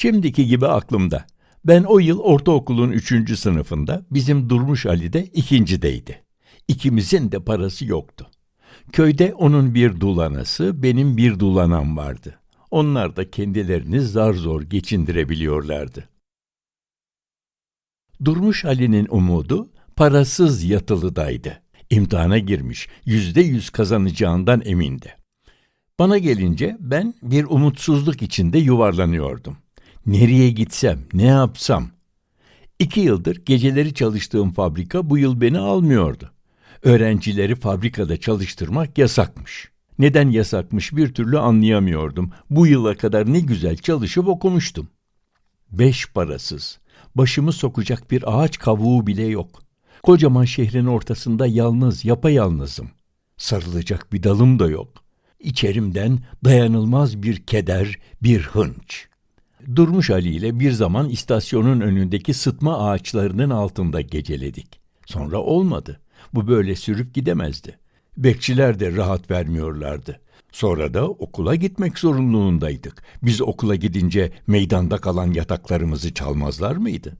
Şimdiki gibi aklımda. Ben o yıl ortaokulun üçüncü sınıfında, bizim Durmuş Ali de ikincideydi. İkimizin de parası yoktu. Köyde onun bir dulanası, benim bir dulanam vardı. Onlar da kendilerini zar zor geçindirebiliyorlardı. Durmuş Ali'nin umudu parasız yatılıdaydı. İmtihana girmiş, yüzde yüz kazanacağından emindi. Bana gelince ben bir umutsuzluk içinde yuvarlanıyordum. Nereye gitsem, ne yapsam? İki yıldır geceleri çalıştığım fabrika bu yıl beni almıyordu. Öğrencileri fabrikada çalıştırmak yasakmış. Neden yasakmış bir türlü anlayamıyordum. Bu yıla kadar ne güzel çalışıp okumuştum. Beş parasız, başımı sokacak bir ağaç kavuğu bile yok. Kocaman şehrin ortasında yalnız, yapayalnızım. Sarılacak bir dalım da yok. İçerimden dayanılmaz bir keder, bir hınç. Durmuş Ali ile bir zaman istasyonun önündeki sıtma ağaçlarının altında geceledik. Sonra olmadı. Bu böyle sürüp gidemezdi. Bekçiler de rahat vermiyorlardı. Sonra da okula gitmek zorunluluğundaydık. Biz okula gidince meydanda kalan yataklarımızı çalmazlar mıydı?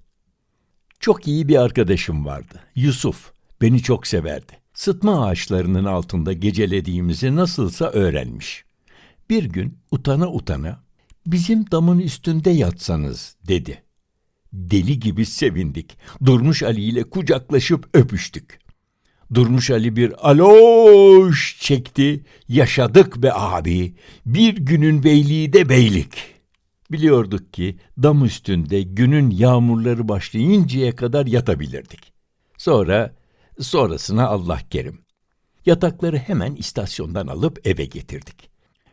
Çok iyi bir arkadaşım vardı. Yusuf. Beni çok severdi. Sıtma ağaçlarının altında gecelediğimizi nasılsa öğrenmiş. Bir gün utana utana bizim damın üstünde yatsanız dedi. Deli gibi sevindik. Durmuş Ali ile kucaklaşıp öpüştük. Durmuş Ali bir aloş çekti. Yaşadık be abi. Bir günün beyliği de beylik. Biliyorduk ki dam üstünde günün yağmurları başlayıncaya kadar yatabilirdik. Sonra, sonrasına Allah kerim. Yatakları hemen istasyondan alıp eve getirdik.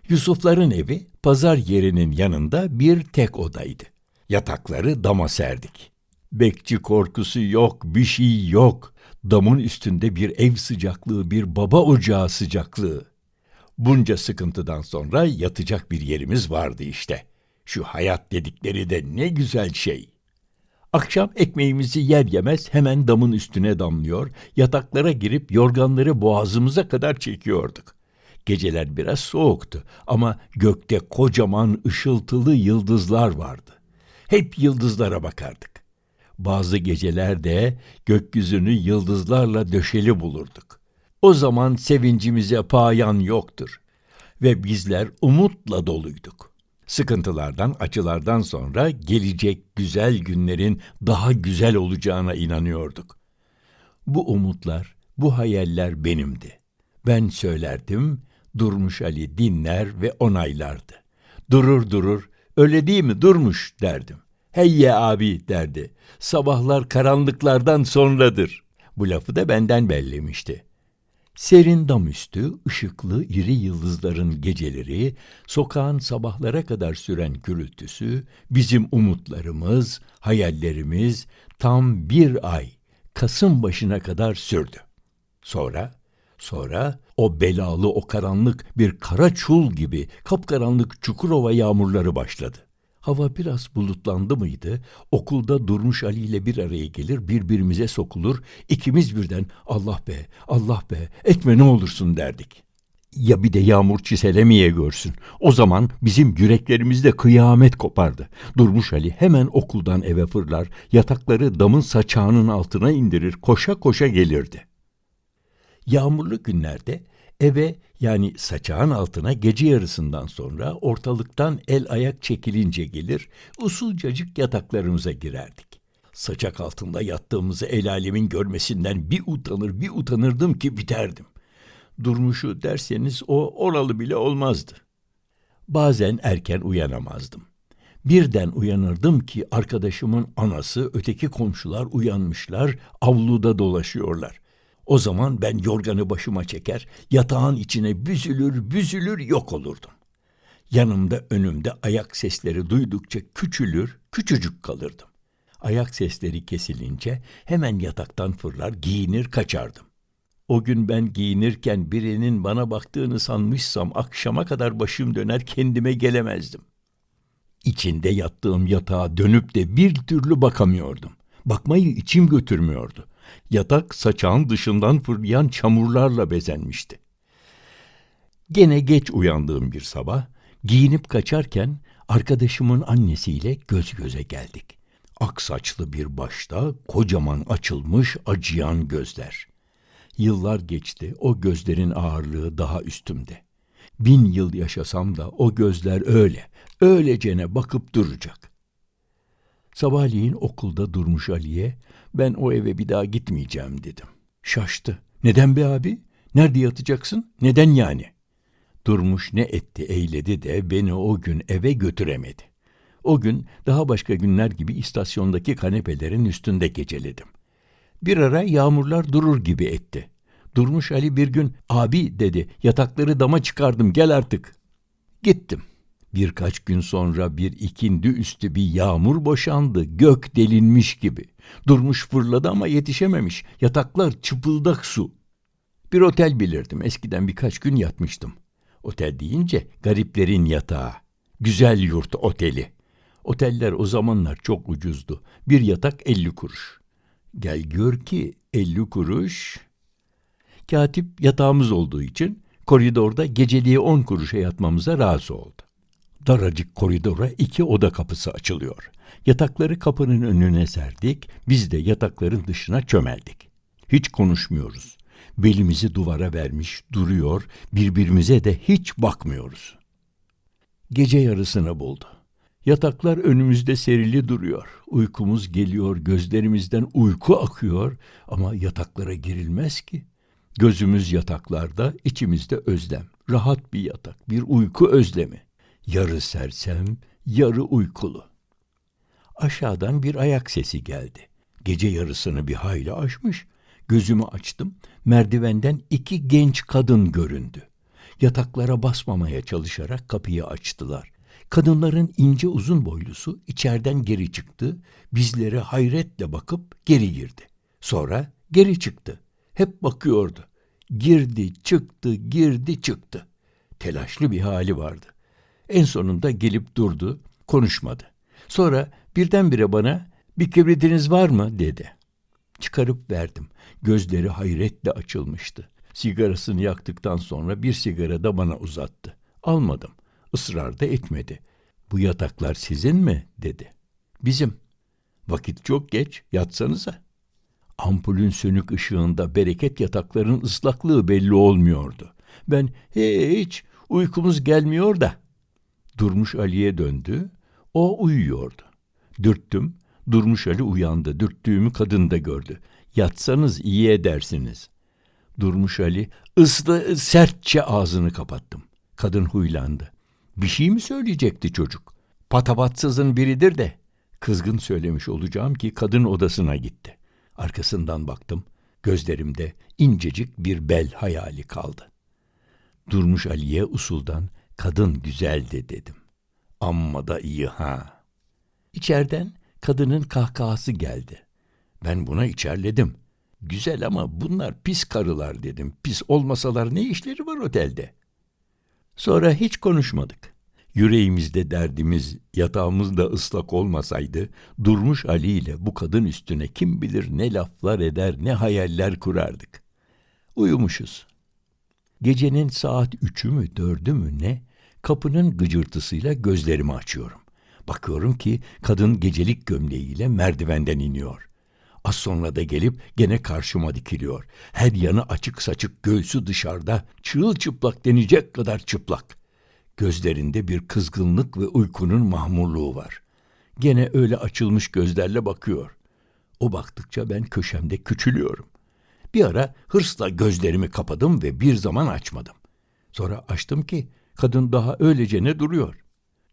Yusufların evi pazar yerinin yanında bir tek odaydı. Yatakları dama serdik. Bekçi korkusu yok, bir şey yok. Damın üstünde bir ev sıcaklığı, bir baba ocağı sıcaklığı. Bunca sıkıntıdan sonra yatacak bir yerimiz vardı işte. Şu hayat dedikleri de ne güzel şey. Akşam ekmeğimizi yer yemez hemen damın üstüne damlıyor, yataklara girip yorganları boğazımıza kadar çekiyorduk. Geceler biraz soğuktu ama gökte kocaman ışıltılı yıldızlar vardı. Hep yıldızlara bakardık. Bazı gecelerde gökyüzünü yıldızlarla döşeli bulurduk. O zaman sevincimize payan yoktur ve bizler umutla doluyduk. Sıkıntılardan, acılardan sonra gelecek güzel günlerin daha güzel olacağına inanıyorduk. Bu umutlar, bu hayaller benimdi. Ben söylerdim, Durmuş Ali dinler ve onaylardı. Durur durur, öyle değil mi Durmuş derdim. Heyye abi derdi. Sabahlar karanlıklardan sonradır. Bu lafı da benden bellemişti. Serin damüstü, ışıklı iri yıldızların geceleri, sokağın sabahlara kadar süren gürültüsü, bizim umutlarımız, hayallerimiz tam bir ay, Kasım başına kadar sürdü. Sonra, sonra o belalı, o karanlık bir kara çul gibi kapkaranlık Çukurova yağmurları başladı. Hava biraz bulutlandı mıydı, okulda Durmuş Ali ile bir araya gelir, birbirimize sokulur, ikimiz birden Allah be, Allah be, etme ne olursun derdik. Ya bir de yağmur çiselemeye görsün. O zaman bizim yüreklerimizde kıyamet kopardı. Durmuş Ali hemen okuldan eve fırlar, yatakları damın saçağının altına indirir, koşa koşa gelirdi. Yağmurlu günlerde eve yani saçağın altına gece yarısından sonra ortalıktan el ayak çekilince gelir, usulcacık yataklarımıza girerdik. Saçak altında yattığımızı el alemin görmesinden bir utanır bir utanırdım ki biterdim. Durmuşu derseniz o oralı bile olmazdı. Bazen erken uyanamazdım. Birden uyanırdım ki arkadaşımın anası, öteki komşular uyanmışlar, avluda dolaşıyorlar. O zaman ben yorganı başıma çeker, yatağın içine büzülür büzülür yok olurdum. Yanımda önümde ayak sesleri duydukça küçülür, küçücük kalırdım. Ayak sesleri kesilince hemen yataktan fırlar, giyinir kaçardım. O gün ben giyinirken birinin bana baktığını sanmışsam akşama kadar başım döner kendime gelemezdim. İçinde yattığım yatağa dönüp de bir türlü bakamıyordum. Bakmayı içim götürmüyordu. Yatak saçağın dışından fırlayan çamurlarla bezenmişti. Gene geç uyandığım bir sabah, giyinip kaçarken Arkadaşımın annesiyle göz göze geldik. Ak saçlı bir başta kocaman açılmış acıyan gözler. Yıllar geçti, o gözlerin ağırlığı daha üstümde. Bin yıl yaşasam da o gözler öyle, öylecene bakıp duracak. Sabahleyin okulda durmuş Ali'ye, ben o eve bir daha gitmeyeceğim dedim. Şaştı. Neden be abi? Nerede yatacaksın? Neden yani? Durmuş ne etti eyledi de beni o gün eve götüremedi. O gün daha başka günler gibi istasyondaki kanepelerin üstünde geceledim. Bir ara yağmurlar durur gibi etti. Durmuş Ali bir gün abi dedi yatakları dama çıkardım gel artık. Gittim. Birkaç gün sonra bir ikindi üstü bir yağmur boşandı. Gök delinmiş gibi. Durmuş fırladı ama yetişememiş. Yataklar çıpıldak su. Bir otel bilirdim. Eskiden birkaç gün yatmıştım. Otel deyince gariplerin yatağı. Güzel yurt oteli. Oteller o zamanlar çok ucuzdu. Bir yatak 50 kuruş. Gel gör ki 50 kuruş. Katip yatağımız olduğu için koridorda geceliğe 10 kuruşa yatmamıza razı oldu. Daracık koridora iki oda kapısı açılıyor. Yatakları kapının önüne serdik, biz de yatakların dışına çömeldik. Hiç konuşmuyoruz. Belimizi duvara vermiş duruyor, birbirimize de hiç bakmıyoruz. Gece yarısını buldu. Yataklar önümüzde serili duruyor. Uykumuz geliyor, gözlerimizden uyku akıyor ama yataklara girilmez ki. Gözümüz yataklarda, içimizde özlem. Rahat bir yatak, bir uyku özlemi. Yarı sersem, yarı uykulu. Aşağıdan bir ayak sesi geldi. Gece yarısını bir hayli aşmış. Gözümü açtım. Merdivenden iki genç kadın göründü. Yataklara basmamaya çalışarak kapıyı açtılar. Kadınların ince uzun boylusu içeriden geri çıktı. Bizlere hayretle bakıp geri girdi. Sonra geri çıktı. Hep bakıyordu. Girdi, çıktı, girdi, çıktı. Telaşlı bir hali vardı. En sonunda gelip durdu, konuşmadı. Sonra birdenbire bana bir kibritiniz var mı dedi. Çıkarıp verdim. Gözleri hayretle açılmıştı. Sigarasını yaktıktan sonra bir sigara da bana uzattı. Almadım. Israr da etmedi. Bu yataklar sizin mi? dedi. Bizim. Vakit çok geç, yatsanıza. Ampulün sönük ışığında bereket yatakların ıslaklığı belli olmuyordu. Ben hiç uykumuz gelmiyor da. Durmuş Ali'ye döndü. O uyuyordu. Dürttüm. Durmuş Ali uyandı. Dürttüğümü kadın da gördü. Yatsanız iyi edersiniz. Durmuş Ali ıslı sertçe ağzını kapattım. Kadın huylandı. Bir şey mi söyleyecekti çocuk? Patavatsızın biridir de. Kızgın söylemiş olacağım ki kadın odasına gitti. Arkasından baktım. Gözlerimde incecik bir bel hayali kaldı. Durmuş Ali'ye usuldan kadın güzeldi dedim. Amma da iyi ha. İçeriden kadının kahkahası geldi. Ben buna içerledim. Güzel ama bunlar pis karılar dedim. Pis olmasalar ne işleri var otelde? Sonra hiç konuşmadık. Yüreğimizde derdimiz, yatağımız da ıslak olmasaydı, Durmuş Ali ile bu kadın üstüne kim bilir ne laflar eder, ne hayaller kurardık. Uyumuşuz. Gecenin saat üçü mü, dördü mü ne, kapının gıcırtısıyla gözlerimi açıyorum. Bakıyorum ki kadın gecelik gömleğiyle merdivenden iniyor. Az sonra da gelip gene karşıma dikiliyor. Her yanı açık saçık göğsü dışarıda, çırılçıplak denecek kadar çıplak. Gözlerinde bir kızgınlık ve uykunun mahmurluğu var. Gene öyle açılmış gözlerle bakıyor. O baktıkça ben köşemde küçülüyorum. Bir ara hırsla gözlerimi kapadım ve bir zaman açmadım. Sonra açtım ki kadın daha öylece ne duruyor.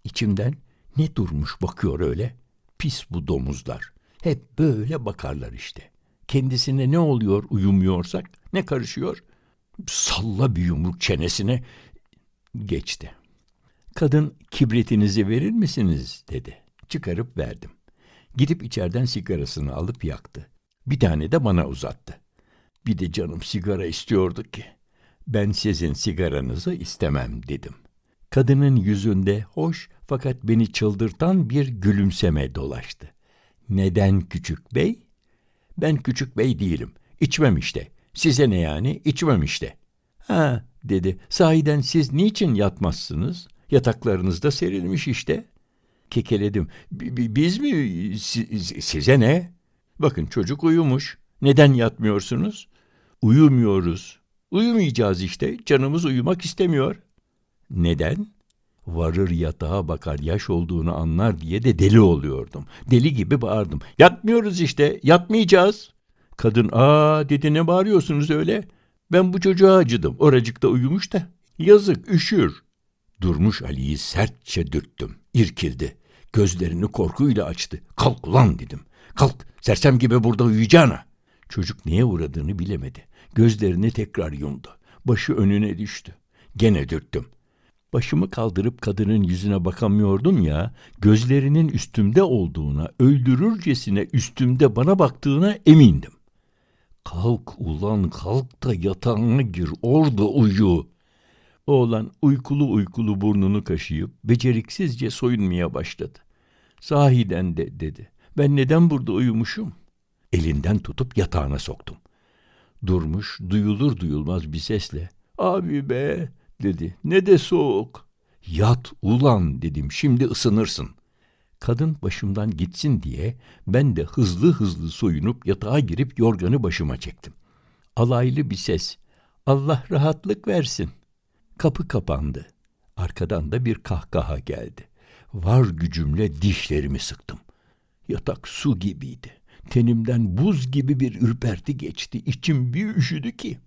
İçimden ne durmuş bakıyor öyle? Pis bu domuzlar. Hep böyle bakarlar işte. Kendisine ne oluyor uyumuyorsak ne karışıyor? Salla bir yumruk çenesine geçti. Kadın kibritinizi verir misiniz dedi. Çıkarıp verdim. Gidip içeriden sigarasını alıp yaktı. Bir tane de bana uzattı. Bir de canım sigara istiyordu ki. Ben sizin sigaranızı istemem dedim. Kadının yüzünde hoş fakat beni çıldırtan bir gülümseme dolaştı. Neden küçük bey? Ben küçük bey değilim. İçmem işte. Size ne yani? İçmem işte. Ha dedi. Sahiden siz niçin yatmazsınız? Yataklarınızda serilmiş işte. Kekeledim. "Bi- bi- Biz mi? Si- si- size ne? Bakın çocuk uyumuş. Neden yatmıyorsunuz? Uyumuyoruz. Uyumayacağız işte. Canımız uyumak istemiyor. Neden? Varır yatağa bakar yaş olduğunu anlar diye de deli oluyordum. Deli gibi bağırdım. Yatmıyoruz işte. Yatmayacağız. Kadın aa dedi ne bağırıyorsunuz öyle? Ben bu çocuğa acıdım. Oracıkta uyumuş da. Yazık üşür. Durmuş Ali'yi sertçe dürttüm. İrkildi. Gözlerini korkuyla açtı. Kalk ulan dedim. Kalk sersem gibi burada uyuyacağına. Çocuk neye uğradığını bilemedi. Gözlerini tekrar yumdu. Başı önüne düştü. Gene dürttüm. Başımı kaldırıp kadının yüzüne bakamıyordum ya, gözlerinin üstümde olduğuna, öldürürcesine üstümde bana baktığına emindim. Kalk ulan kalk da yatağına gir, orada uyu. Oğlan uykulu uykulu burnunu kaşıyıp beceriksizce soyunmaya başladı. Sahiden de dedi. Ben neden burada uyumuşum? Elinden tutup yatağına soktum. Durmuş duyulur duyulmaz bir sesle abi be dedi. Ne de soğuk. Yat ulan dedim şimdi ısınırsın. Kadın başımdan gitsin diye ben de hızlı hızlı soyunup yatağa girip yorganı başıma çektim. Alaylı bir ses. Allah rahatlık versin. Kapı kapandı. Arkadan da bir kahkaha geldi. Var gücümle dişlerimi sıktım. Yatak su gibiydi. Tenimden buz gibi bir ürperti geçti. İçim bir üşüdü ki.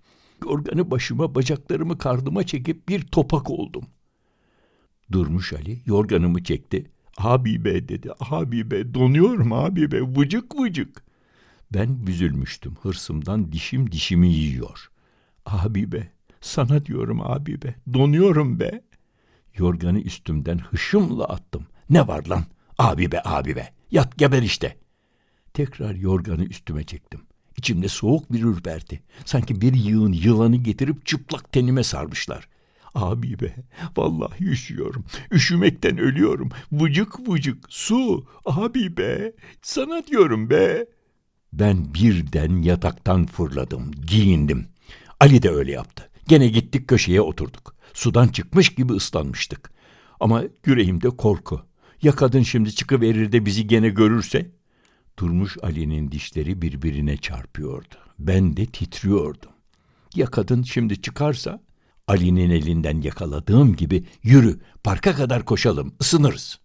Yorganı başıma, bacaklarımı kardıma çekip bir topak oldum. Durmuş Ali yorganımı çekti. Abi be dedi. Abi be donuyorum abi be vıcık vıcık. Ben büzülmüştüm. Hırsımdan dişim dişimi yiyor. Abi be sana diyorum abi be donuyorum be. Yorganı üstümden hışımla attım. Ne var lan? Abi be abi be. Yat geber işte. Tekrar yorganı üstüme çektim. İçimde soğuk bir ürperti. Sanki bir yığın yılanı getirip çıplak tenime sarmışlar. Abi be, vallahi üşüyorum. Üşümekten ölüyorum. Vıcık vıcık, su. Abi be, sana diyorum be. Ben birden yataktan fırladım, giyindim. Ali de öyle yaptı. Gene gittik köşeye oturduk. Sudan çıkmış gibi ıslanmıştık. Ama yüreğimde korku. Ya kadın şimdi çıkıverir de bizi gene görürse? Durmuş Ali'nin dişleri birbirine çarpıyordu. Ben de titriyordum. Ya kadın şimdi çıkarsa? Ali'nin elinden yakaladığım gibi yürü parka kadar koşalım ısınırız.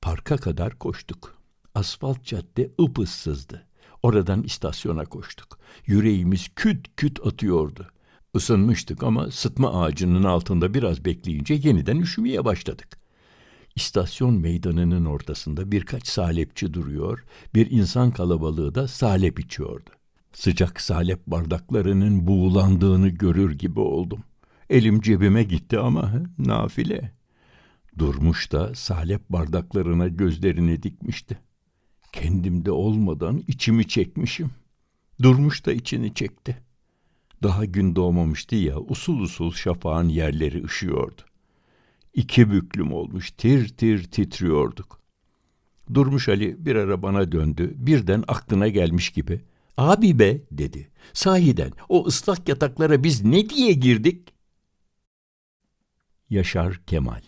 Parka kadar koştuk. Asfalt cadde ıpıssızdı. Oradan istasyona koştuk. Yüreğimiz küt küt atıyordu. Isınmıştık ama sıtma ağacının altında biraz bekleyince yeniden üşümeye başladık. İstasyon meydanının ortasında birkaç salepçi duruyor, bir insan kalabalığı da salep içiyordu. Sıcak salep bardaklarının buğulandığını görür gibi oldum. Elim cebime gitti ama nafile. Durmuş da salep bardaklarına gözlerini dikmişti. Kendimde olmadan içimi çekmişim. Durmuş da içini çekti. Daha gün doğmamıştı ya usul usul şafağın yerleri ışıyordu. İki büklüm olmuş tir tir titriyorduk. Durmuş Ali bir ara bana döndü birden aklına gelmiş gibi. Abi be dedi. Sahiden o ıslak yataklara biz ne diye girdik? Yaşar Kemal